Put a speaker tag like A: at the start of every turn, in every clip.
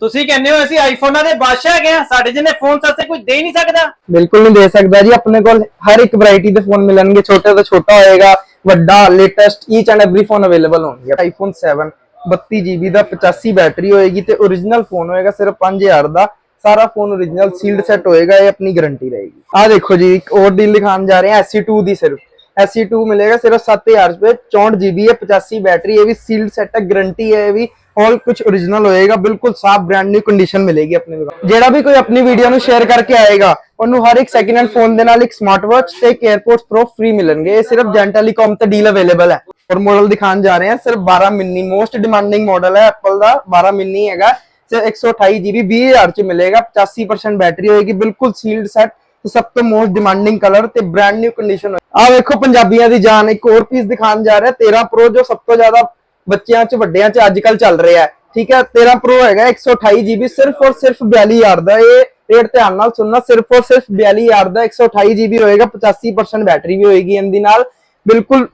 A: ਤੁਸੀਂ ਕਹਿੰਦੇ ਹੋ ਅਸੀਂ ਆਈਫੋਨਾਂ ਦੇ ਬਾਦਸ਼ਾਹ ਹੈਗੇ ਆ, ਸਾਡੇ ਜਿਹਨੇ ਫੋਨ ਸਸਤੇ ਕੋਈ ਦੇ ਹੀ ਨਹੀਂ ਸਕਦਾ।
B: ਬਿਲਕੁਲ ਨਹੀਂ ਦੇ ਸਕਦਾ ਜੀ, ਆਪਣੇ ਕੋਲ ਹਰ ਇੱਕ ਵੈਰਾਈਟੀ ਦੇ ਫੋਨ ਮਿਲਣਗੇ, ਛੋਟੇ ਤੋਂ ਛੋਟਾ ਹੋਏਗਾ, ਵੱਡਾ latest each and every phone available ਹੋਣਗੇ। ਆਈਫੋਨ 7 32 GB ਦਾ 85 ਬੈਟਰੀ ਹੋਏਗੀ ਤੇ origignal ਫੋਨ ਹੋਏਗਾ ਸਿਰਫ 5000 ਦਾ। ਸਾਰਾ ਫੋਨ origignal ਸੀਲਡ ਸੈੱਟ ਹੋਏਗਾ, ਇਹ ਆਪਣੀ ਗਾਰੰਟੀ ਰਹੇਗੀ। ਆ ਦੇਖੋ ਜੀ, ਇੱਕ ਹੋਰ ਡੀਲ ਦਿਖਾਉਣ ਜਾ ਰਹੇ ਹਾਂ SC2 ਦੀ ਸਿਰਫ। SC2 ਮਿਲੇਗਾ ਸਿਰਫ 7000 ਰੁਪਏ 64 GB ਹੈ 85 ਬੈਟਰੀ ਇਹ ਵੀ ਸੀਲਡ ਸੈੱਟ ਹੈ ਗਾਰੰਟੀ ਹੈ, ਇਹ ਵੀ ਆਲ ਕੁਝ origignal ਹੋਏਗਾ, ਬਿਲਕੁਲ ਸਾਫ਼ ਬ੍ਰਾਂਡ ਨਿਊ ਕੰਡੀਸ਼ਨ ਮਿਲੇਗੀ ਆਪਣੇ ਦੁਕਾਨ ਜਿਹੜਾ ਵੀ ਕੋਈ ਆਪਣੀ ਵੀਡੀਓ ਨੂੰ ਸ਼ੇਅਰ ਕਰਕੇ ਆਏਗਾ, ਉਹਨੂੰ ਹਰ ਇੱਕ ਸੈਕਿੰਡ ਹੈਂਡ ਫੋਨ ਦੇ ਨਾਲ ਇੱਕ ਸਮਾਰਟ ਵਾਚ ਤੇ ਇੱਕ 에ਅਰਪੋਰਟਸ ਪ੍ਰੋ ਫ੍ਰੀ ਮਿਲਣਗੇ। ਇਹ ਸਿਰਫ ਜੈਨ ਤੇ ਡੀਲ ਅਵੇਲੇਬਲ ਹੈ। ਔਰ ਮਾਡਲ ਦਿਖਾਉਣ ਜਾ ਰਹੇ ਹਾਂ। ਸਿਰਫ 12 ਮਿਨੀ ਮੋਸਟ ਡਿਮਾਂਡਿੰਗ ਮਾਡਲ ਹੈ ਐਪਲ ਦਾ। 12 ਮਿਨੀ ਹੈਗਾ। ਸਿਰਫ 128 GB 20000 ਚ ਮਿਲੇਗਾ। 85% ਬੈਟਰੀ ਹੋਏਗੀ। ਬਿਲਕੁਲ ਸੀਲਡ ਸੈਟ ਤੇ ਸਭ ਤੋਂ ਮੋਸਟ ਡਿਮਾਂਡਿੰਗ ਕਲਰ ਤੇ ਬ੍ਰਾਂਡ ਨਿਊ ਕੰਡੀਸ਼ਨ ਆ ਵੇਖੋ ਪੰਜਾਬੀਆਂ ਦੀ ਜਾਨ। ਇੱਕ ਹੋਰ ਪੀਸ ਦਿਖਾਉਣ ਜਾ ਰਿਹਾ 13 Pro ਜੋ ਸਭ ਤੋਂ ਜ਼ਿਆਦਾ ਬੱਚਿਆਂ 'ਚ, ਵੱਡਿਆਂ 'ਚ ਅੱਜ ਕੱਲ ਚੱਲ ਰਿਹਾ ਹੈ। ਠੀਕ ਹੈ 13 Pro ਹੈਗਾ 128 GB ਸਿਰਫ ਔਰ ਸਿਰਫ 42000 ਦਾ। ਇਹ ਰੇਟ ਧਿਆਨ ਨਾਲ ਸੁਣਨਾ, ਸਿਰਫ ਔਰ ਸਿਰਫ 42000 ਦਾ 128 GB ਹੋਏਗਾ 85% ਬੈਟਰੀ ਵੀ ਹੋਏਗੀ ਇਹਦੀ ਨਾਲ। ਬਿਲਕੁਲ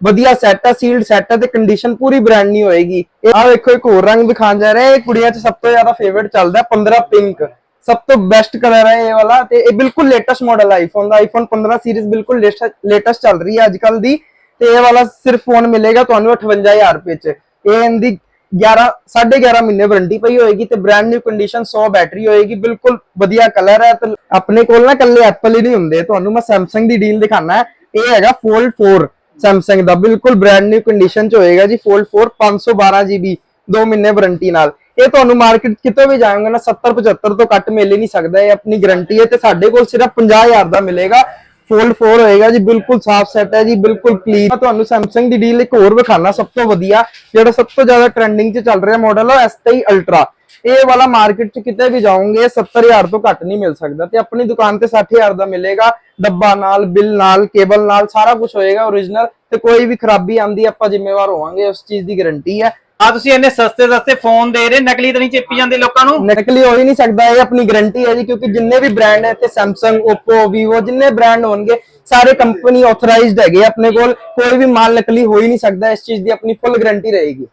B: ਵਧੀਆ ਸੈੱਟ ਹੈ ਸੀਲਡ ਸੈੱਟ ਹੈ ਤੇ ਕੰਡੀਸ਼ਨ ਪੂਰੀ ਬ੍ਰਾਂਡ ਨਹੀਂ ਹੋਏਗੀ। ਇਹ ਵੇਖੋ, ਇੱਕ ਹੋਰ ਰੰਗ ਦਿਖਾਉਣ ਜਾ ਰਿਹਾ, ਇਹ ਕੁੜੀਆਂ 'ਚ ਸਭ ਤੋਂ ਜ਼ਿਆਦਾ ਫੇਵਰਿਟ ਚੱਲਦਾ 15 ਪਿੰਕ ਸਭ ਤੋਂ ਬੈਸਟ ਕਲਰ ਹੈ ਇਹ ਵਾਲਾ ਤੇ ਇਹ ਬਿਲਕੁਲ ਲੇਟੈਸਟ ਮਾਡਲ ਹੈ ਆਈਫੋਨ ਦਾ। ਆਈਫੋਨ 15 ਸੀਰੀਜ਼ ਬਿਲਕੁਲ ਲੇਟੈਸਟ ਚੱਲ ਰਹੀ ਹੈ ਅੱਜ ਕੱਲ ਦੀ। ਤੇ ਇਹ ਵਾਲਾ ਸਿਰਫ ਫੋਨ ਮਿਲੇਗਾ ਤੁਹਾਨੂੰ 58000 ਰੁਪਏ 'ਚ। ਇਹ ਇਹਦੀ 11 11.5 ਮਹੀਨੇ ਵਾਰੰਟੀ ਪਈ ਹੋਏਗੀ ਤੇ ਬ੍ਰਾਂਡ ਨਿਊ ਕੰਡੀਸ਼ਨ 100 ਬੈਟਰੀ ਹੋਏਗੀ, ਬਿਲਕੁਲ ਵਧੀਆ ਕਲਰ ਹੈ ਤੇ ਆਪਣੇ ਕੋਲ ਨਾ ਕੱਲੇ ਐਪਲ ਹੀ ਨਹੀਂ ਹੁੰਦੇ। ਤੁਹਾਨੂੰ ਮੈਂ Samsung ਦੀ ਡੀਲ ਦਿਖਾਣਾ ਹੈ। ਇਹ ਹੈਗਾ Fold 4 Samsung ਦਾ, ਬਿਲਕੁਲ ਬ੍ਰਾਂਡ ਨਿਊ ਕੰਡੀਸ਼ਨ 'ਚ ਹੋਏਗਾ ਜੀ, Fold 4 512 GB 2 ਮਹੀਨੇ ਵਾਰੰਟੀ ਨਾਲ। ਇਹ ਤੁਹਾਨੂੰ ਮਾਰਕੀਟ ਕਿਤੋਂ ਵੀ ਜਾਓਗੇ ਨਾ 70 75 ਤੋਂ ਘੱਟ ਮਿਲ ਹੀ ਨਹੀਂ ਸਕਦਾ। ਇਹ ਆਪਣੀ ਗਾਰੰਟੀ ਹੈ ਤੇ ਸਾਡੇ ਕੋਲ ਸਿਰਫ 50000 ਦਾ ਮਿਲੇਗਾ। ਫੋਲਡ 4 ਹੋਏਗਾ ਜੀ, ਬਿਲਕੁਲ ਸਾਫ਼ ਸੈੱਟ ਹੈ ਜੀ, ਬਿਲਕੁਲ ਕਲੀਨ ਤੁਹਾਨੂੰ Samsung ਦੀ ਡੀਲ ਇੱਕ ਹੋਰ ਵਿਖਾਣਾ, ਸਭ ਤੋਂ ਵਧੀਆ, ਜਿਹੜਾ ਸਭ ਤੋਂ ਜ਼ਿਆਦਾ ਟ੍ਰੈਂਡਿੰਗ 'ਚ ਚੱਲ ਰਿਹਾ ਮਾਡਲ ਹੈ S23 Ultra ਇਹ ਵਾਲਾ ਮਾਰਕੀਟ 'ਚ ਕਿਤੇ ਵੀ ਜਾਓਗੇ 70000 ਤੋਂ ਘੱਟ ਨਹੀਂ ਮਿਲ ਸਕਦਾ ਤੇ ਆਪਣੀ ਦੁਕਾਨ ਤੇ 60000 ਦਾ ਮਿਲੇਗਾ, ਡੱਬਾ ਨਾਲ, ਬਿੱਲ ਨਾਲ, ਕੇਬਲ ਨਾਲ, ਸਾਰਾ ਕੁਝ ਹੋਏਗਾ origignal ਤੇ ਕੋਈ ਵੀ ਖਰਾਬੀ ਆਂਦੀ ਆਪਾਂ ਜ਼ਿੰਮੇਵਾਰ ਹੋਵਾਂਗੇ, ਉਸ ਚੀਜ਼ ਦੀ ਗਾਰੰਟੀ ਹੈ।
A: ਆ ਤੁਸੀਂ ਇੰਨੇ ਸਸਤੇ ਸਸਤੇ ਫੋਨ ਦੇ ਰਹੇ, ਨਕਲੀ ਤਾਂ ਨਹੀਂ ਚੇਪੀ ਜਾਂਦੇ ਲੋਕਾਂ ਨੂੰ?
B: ਨਕਲੀ ਹੋ ਹੀ ਨਹੀਂ ਸਕਦਾ, ਇਹ ਆਪਣੀ ਗਾਰੰਟੀ ਹੈ ਜੀ, ਕਿਉਂਕਿ ਜਿੰਨੇ ਵੀ ਬ੍ਰਾਂਡ ਹੈ ਇੱਥੇ Samsung, Oppo, Vivo, ਜਿੰਨੇ ਬ੍ਰਾਂਡ ਹੋਣਗੇ, ਸਾਰੇ ਕੰਪਨੀ ਆਥੋਰਾਈਜ਼ਡ ਹੈਗੇ ਆਪਣੇ ਕੋਲ, ਕੋਈ ਵੀ ਮਾਲ ਨਕਲੀ ਹੋ ਹੀ ਨਹੀਂ ਸਕਦਾ, ਇਸ ਚੀਜ਼ ਦੀ ਆਪਣੀ ਫੁੱਲ ਗਾਰੰਟੀ ਰਹੇਗੀ।